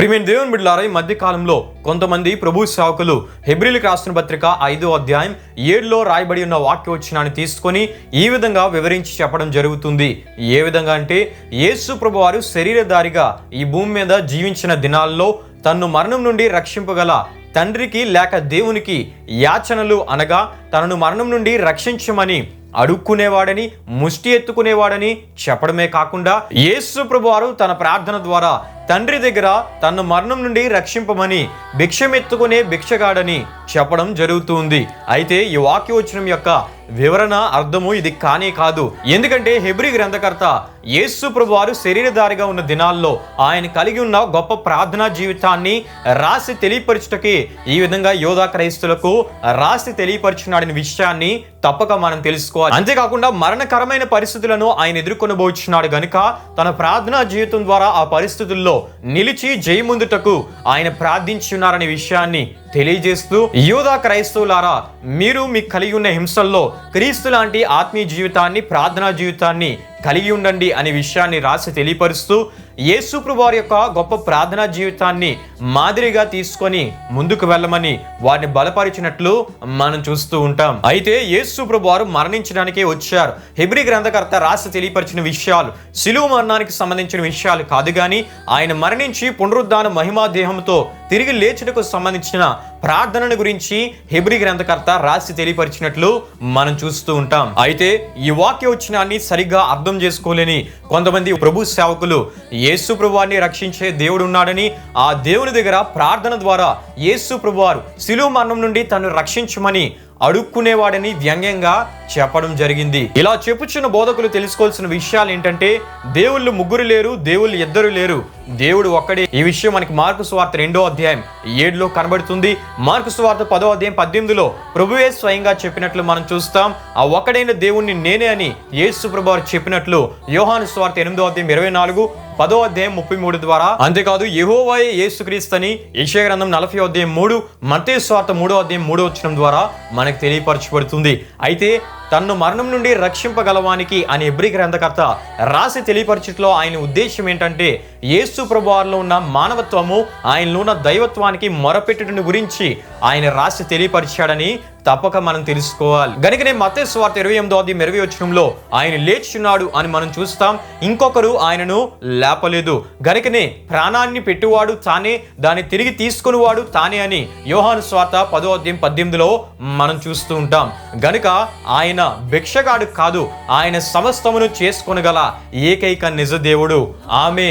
ప్రిమిన్ దేవుని బిడ్డలారా ఈ మధ్య కాలంలో కొంతమంది ప్రభు సేవకులు హెబ్రిల్కి రాసిన పత్రిక ఐదో అధ్యాయం ఏడులో రాయబడి ఉన్న వాక్యవచనాన్ని తీసుకొని ఈ విధంగా వివరించి చెప్పడం జరుగుతుంది. ఏ విధంగా అంటే యేసు ప్రభు వారు శరీరధారిగా ఈ భూమి మీద జీవించిన దినాల్లో తన్ను మరణం నుండి రక్షింపగల తండ్రికి లేక దేవునికి యాచనలు అనగా తనను మరణం నుండి రక్షించమని అడుక్కునేవాడని ముష్టి ఎత్తుకునేవాడని చెప్పడమే కాకుండా యేసు ప్రభువారు తన ప్రార్థన ద్వారా తండ్రి దగ్గర తన మరణం నుండి రక్షింపమని భిక్షమెత్తుకునే భిక్షగాడని చెప్పడం జరుగుతుంది. అయితే ఈ వాక్యవచనం యొక్క వివరణ అర్థము ఇది కానే కాదు. ఎందుకంటే హెబ్రి గ్రంథకర్త యేసు ప్రభువారు శరీరధారిగా ఉన్న దినాల్లో ఆయన కలిగి ఉన్న గొప్ప ప్రార్థనా జీవితాన్ని రాసి తెలియపరచుటకి ఈ విధంగా యోధా క్రైస్తులకు రాసి తెలియపరుచున్నాడని విషయాన్ని తప్పక మనం తెలుసుకోవాలి. అంతేకాకుండా మరణకరమైన పరిస్థితులను ఆయన ఎదుర్కొనబోచున్నాడు గనుక తన ప్రార్థనా జీవితం ద్వారా ఆ పరిస్థితుల్లో నిలిచి జయముందుటకు ఆయన ప్రార్థించున్నారనే విషయాన్ని తెలియజేస్తూ యూదా క్రైస్తవులారా మీరు మీకు కలిగి ఉన్న హింసల్లో క్రీస్తు లాంటి ఆత్మీయ జీవితాన్ని ప్రార్థనా జీవితాన్ని కలిగి ఉండండి అనే విషయాన్ని రాసి తెలియపరుస్తూ యేసు వారి యొక్క గొప్ప ప్రార్థనా జీవితాన్ని మాదిరిగా తీసుకొని ముందుకు వెళ్ళమని వారిని బలపరిచినట్లు మనం చూస్తూ ఉంటాం. అయితే యేసు వారు మరణించడానికే వచ్చారు. హెబ్రి గ్రంథకర్త రాసి తెలియపరిచిన విషయాలు శిలువ మరణానికి సంబంధించిన విషయాలు కాదు కానీ ఆయన మరణించి పునరుద్ధాన మహిమా దేహంతో తిరిగి లేచుటకు సంబంధించిన ప్రార్థనను గురించి హెబ్రి గ్రంథకర్త రాసి తెలియపరిచినట్లు మనం చూస్తూ ఉంటాం. అయితే ఈ వాక్య వచ్చినాన్ని సరిగ్గా అర్థం చేసుకోలేని కొంతమంది ప్రభు సేవకులు యేసు ప్రభువాన్ని రక్షించే దేవుడు ఉన్నాడని ఆ దేవుని దగ్గర ప్రార్థన ద్వారా యేసు ప్రభువారు శిలువ మరణం నుండి తను రక్షించమని అడుక్కునేవాడని వ్యంగ్యంగా చెప్పడం జరిగింది. ఇలా చెప్పుచున్న బోధకులు తెలుసుకోవాల్సిన విషయాలు ఏంటంటే దేవుళ్ళు ముగ్గురు లేరు దేవుళ్ళు ఇద్దరు లేరు దేవుడు ఒక్కడే. ఈ విషయం మనకి మార్కు స్వార్థ రెండో అధ్యాయం ఏడులో కనబడుతుంది. మార్కు సువార్త పదో అధ్యాయం పద్దెనిమిదిలో ప్రభువే స్వయంగా చెప్పినట్లు మనం చూస్తాం. ఆ ఒక్కడైన దేవుణ్ణి నేనే అని యేసు ప్రభు చెప్పినట్లు యోహాను స్వార్థ ఎనిమిదో అధ్యాయం ఇరవై నాలుగు పదో అధ్యాయం ముప్పై మూడు ద్వారా. అంతేకాదు యహోవాయే యేసుక్రీస్తని యెషయా గ్రంథం నలభై అధ్యాయం మూడు మతే స్వార్థ మూడో అధ్యాయం మూడో వచ్చిన ద్వారా మనకు తెలియపరచబడుతుంది. అయితే తన్ను మరణం నుండి రక్షింపగలవానికి అని ఎబ్రి గ్రంథకర్త రాసి తెలియపరచట్లో ఆయన ఉద్దేశం ఏంటంటే యేసు ప్రభువారిలో ఉన్న మానవత్వము ఆయనలో ఉన్న దైవత్వానికి మొరపెట్టుటను గురించి ఆయన రాసి తెలియపరిచాడని తప్పక మనం తెలుసుకోవాలి. గనుకనే మతే స్వార్థ ఇరవై ఎనిమిదో అధ్యాయం ఇరవై వచ్చినంలో ఆయన లేచున్నాడు అని మనం చూస్తాం. ఇంకొకరు ఆయనను లేపలేదు. గనుకనే ప్రాణాన్ని పెట్టువాడు తానే దాన్ని తిరిగి తీసుకునివాడు తానే అని యోహాను స్వార్థ పదో అధ్యాయం పద్దెనిమిదిలో మనం చూస్తూ ఉంటాం. గనుక ఆయన భిక్షగాడు కాదు ఆయన సమస్తమును చేసుకొనగల ఏకైక నిజ దేవుడు. ఆమె